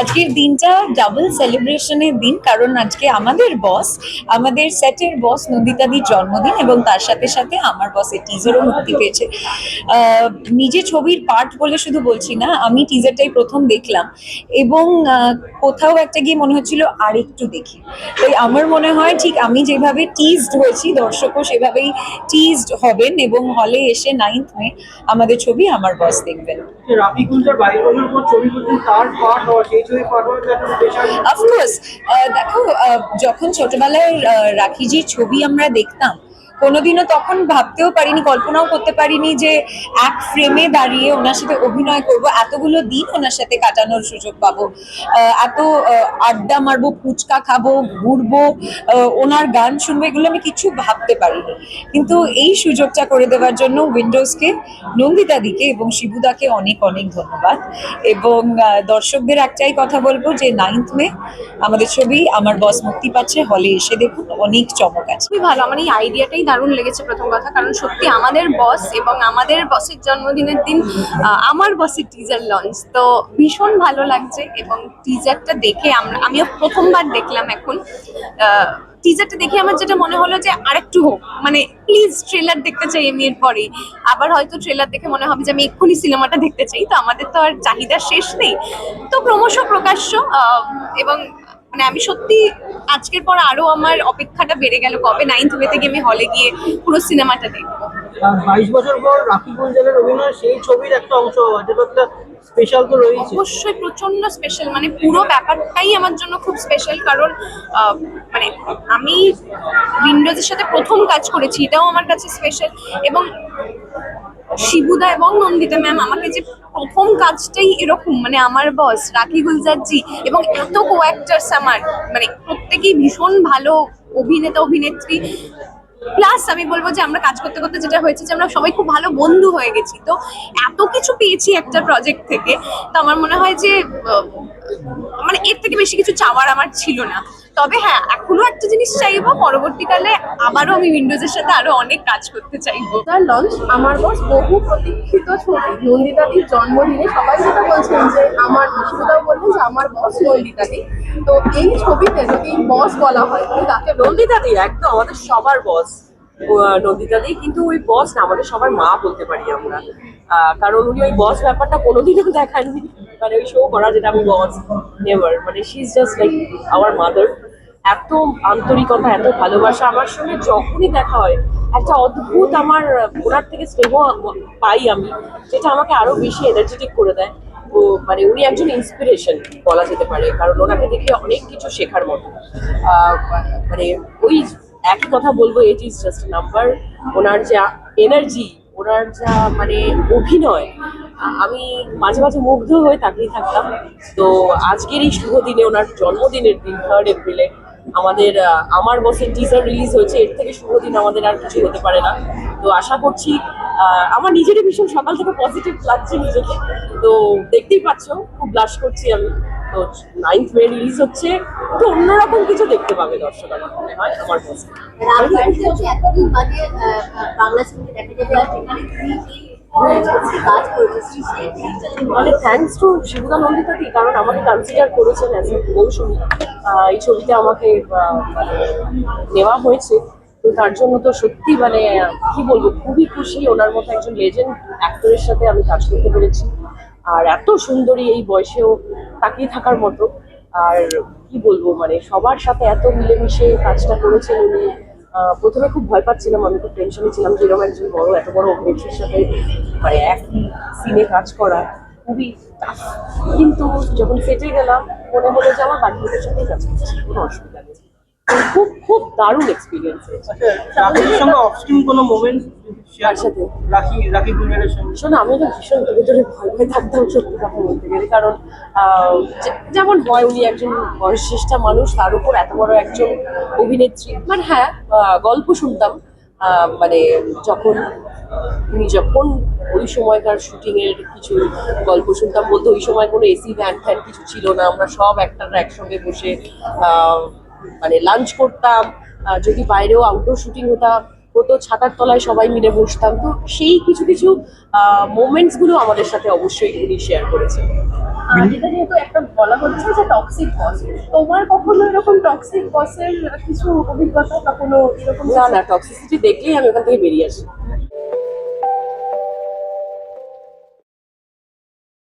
আজকের দিনটা ডাবল সেলিব্রেশনের দিন, কারণ আজকে আমাদের বস আমাদের সেটের বস নন্দিতাদির জন্মদিন এবং তার সাথে সাথে আমার বসের টিজারও মুক্তি পেয়েছে। নিজে ছবির পার্ট বলে শুধু বলছি না, আমি টিজারটাই প্রথম দেখলাম এবং কোথাও একটা গিয়ে মনে হচ্ছিল আরেকটু দেখি। তাই আমার মনে হয় ঠিক আমি যেভাবে টিজড হয়েছি, দর্শকও সেভাবেই টিজড হবেন এবং হলে এসে নাইন্থ মে আমাদের ছবি আমার বস দেখবেন। রাফি তার পার্ট হওয়া সেই অফকোর্স দেখো যখন ছোটবেলায় রাখিজির ছবি আমরা দেখতাম কোনোদিনও তখন ভাবতেও পারিনি, কল্পনাও করতে পারিনি যে এক ফ্রেমে দাঁড়িয়ে ওনার সাথে অভিনয় করব, এতগুলো দিন ওনার সাথে কাটানোর সুযোগ পাবো। এত আড্ডা মারবো, ফুচকা খাব, ঘুরবো ওনার গান শুনব, এগুলো আমি কিছু ভাবতে পারিনি। কিন্তু এই সুযোগটা করে দেওয়ার জন্য উইন্ডোজকে নন্দিতাদিকে এবং শিবুদাকে অনেক অনেক ধন্যবাদ। এবং দর্শকদের একটাই কথা বলব যে নাইন্থ মে আমাদের ছবি, আমার বস মুক্তি পাচ্ছে হলে এসে দেখুন, অনেক চমক আছে। খুবই ভালো, আমার এই আইডিয়াটাই দারুণ লেগেছে প্রথম কথা, কারণ সত্যি আমাদের বস এবং আমাদের বসের জন্মদিনের দিন আমার বসের টিজার লঞ্চ তো ভীষণ ভালো লাগছে এবং টিজারটা দেখে আমরা আমিও প্রথমবার দেখলাম এখন। টিজারটা দেখে আমার যেটা মনে হলো যে আরেকটু হোক মানে প্লিজ ট্রেলার দেখতে চাই আমি এরপরেই আবার হয়তো ট্রেলার দেখে মনে হবে যে আমি এক্ষুনি সিনেমাটা দেখতে চাই, তো আমাদের তো আর চাহিদা শেষ নেই। তো ক্রমশ প্রকাশ্য এবং মানে আমি সত্যি আজকের পর আরও আমার অপেক্ষাটা বেড়ে গেল কবে নাইন্থ মে থেকে আমি হলে গিয়ে পুরো সিনেমাটা দেখব। বাইশ বছর পর রাফি গুলজারের অভিনয় সেই ছবির একটা অংশ যেটা একটা স্পেশাল তো রয়েছে অবশ্যই প্রচণ্ড স্পেশাল মানে পুরো ব্যাপারটাই আমার জন্য খুব স্পেশাল কারণ মানে আমি উইন্ডোজের সাথে প্রথম কাজ করেছি এটাও আমার কাছে স্পেশাল এবং শিবুদা এবং নন্দিতা ম্যাম আমাকে যে প্রথম কাজটাই এরকম মানে আমার বস রাখি গুলজারজি এবং এত কো অ্যাক্টার্স আমার মানে প্রত্যেকেই ভীষণ ভালো অভিনেতা, অভিনেত্রী। প্লাস আমি বলব যে আমরা কাজ করতে করতে যেটা হয়েছে যে আমরা সবাই খুব ভালো বন্ধু হয়ে গেছি। তো এত কিছু পেয়েছি একটা প্রজেক্ট থেকে, তো আমার মনে হয় যে মানে এর থেকে বেশি কিছু চাওয়ার আমার ছিল না। তবে হ্যাঁ এখনও একটা জিনিস চাইব পরবর্তীকালে আবারও আমি উইন্ডোজের সাথে আরও অনেক কাজ করতে চাইব। তার লঞ্চ আমার বস বহু প্রতীক্ষিত ছবি নন্দিতাদির জন্মদিনে সবাই যেটা বলছেন যে আমার বিষ্ণুদাও বললেন যে আমার বস নন্দিতাদি। তো এই ছবিতে যদি বস বলা হয় তাকে নন্দিতাদি একদম আমাদের সবার বস নন্দিতাদি কিন্তু ওই বস না আমাদের সবার মা বলতে পারি আমরা। আহ, কারণ উনি ওই বস ব্যাপারটা কোনোদিনও দেখাননি। মানে ওই শো করা যেটা আমি বস নেভার মানে she is just like our mother এত আন্তরিকতা, এত ভালোবাসা আমার সঙ্গে যখনই দেখা হয়, একটা অদ্ভুত আমার ওনার থেকে স্নেহ পাই আমি, যেটা আমাকে আরও বেশি এনার্জেটিক করে দেয়। ও মানে উনি একজন ইন্সপিরেশন বলা যেতে পারে, কারণ ওনাকে দেখে অনেক কিছু শেখার মতো। মানে ওই একই কথা বলব ইট ইজ জাস্ট নাম্বার ওনার যা এনার্জি ওনার যা মানে অভিনয়, আমি মাঝে মাঝে মুগ্ধ হয়ে তাকিয়ে থাকতাম। তো আজকের এই শুভ দিনে, ওনার জন্মদিনের দিন থার্ড এপ্রিলে আমাদের আমার বসের টিজার রিলিজ হয়েছে, এর থেকে শুভ দিন আমাদের আর কিছু হতে পারে না। তো আশা করছি আমার নিজেরই ভীষণ সকাল থেকে পজিটিভ লাগছে নিজেকে। তো দেখতেই পাচ্ছ, খুব ব্লাশ করছি আমি। তো নাইন্থ মে রিলিজ হচ্ছে, তো অন্যরকম কিছু দেখতে পাবে দর্শক আমার মনে হয়, আমার বস। কাজ মানে বলো থ্যাঙ্কস টু শিবুদা নন্দিতাদি কারণ আমাকে কনসিডার করেছেন অ্যাজ এ মৌসুমি এই ছবিতে আমাকে মানে নেওয়া হয়েছে। তো তার জন্য তো সত্যি মানে কি বলব, খুবই খুশি। ওনার মতো একজন লেজেন্ড অ্যাক্টরের সাথে আমি কাজ করতে পেরেছি। আর এত সুন্দরী এই বয়সেও তাকিয়ে থাকার মতো। আর কি বলব মানে সবার সাথে এত মিলেমিশে কাজটা করেছেন উনি। প্রথমে খুব ভয় পাচ্ছিলাম, আমি খুব টেনশনে ছিলাম যে এরকম একজন বড়, এত বড় অভিনেত্রীর সাথে মানে একই সিনে কাজ করা, খুবই। কিন্তু যখন সেটে গেলাম, মনে হলো যে আমার বাড়ির লোকের সাথেই কাজ করছি, কোনো অসুবিধা নেই খুব খুব দারুণ এক্সপিরিয়েন্স আচ্ছা রাফির সঙ্গে অফস্ক্রিন কোনো মোমেন্ট কার সাথে? রাখি রাখি গুলজারের সঙ্গে? শোনো আমি তো ভীষণ দূরে দূরে ভয় ভয় থাকতাম সত্যি কথা বলতে গেলে। কারণ যেমন হয় উনি একজন বয়সশ্রেষ্ঠ মানুষ তার উপর এত বড় একজন অভিনেত্রী। মানে হ্যাঁ গল্প শুনতাম মানে যখন উনি যখন ওই সময়কার শুটিং এর কিছু গল্প শুনতাম বলতে ওই সময় কোনো এসি ভ্যান ফ্যান কিছু ছিল না। আমরা সব একটারা একসঙ্গে বসে আহ, মানে লাঞ্চ করতাম যদি বাইরেও আউটডোর শুটিং হতাম হতো ছাতার তলায় সবাই মিলে বসতাম। তো সেই কিছু কিছু মোমেন্টসগুলো আমাদের সাথে অবশ্যই উনি শেয়ার এটা যেহেতু একটা বলা হচ্ছে যে টক্সিক বস তোমার কখনো এরকম টক্সিক বসের কিছু অভিজ্ঞতা কোনো এরকম না না টক্সিসিটি দেখলেই আমি ওখান থেকে বেরিয়ে আসি।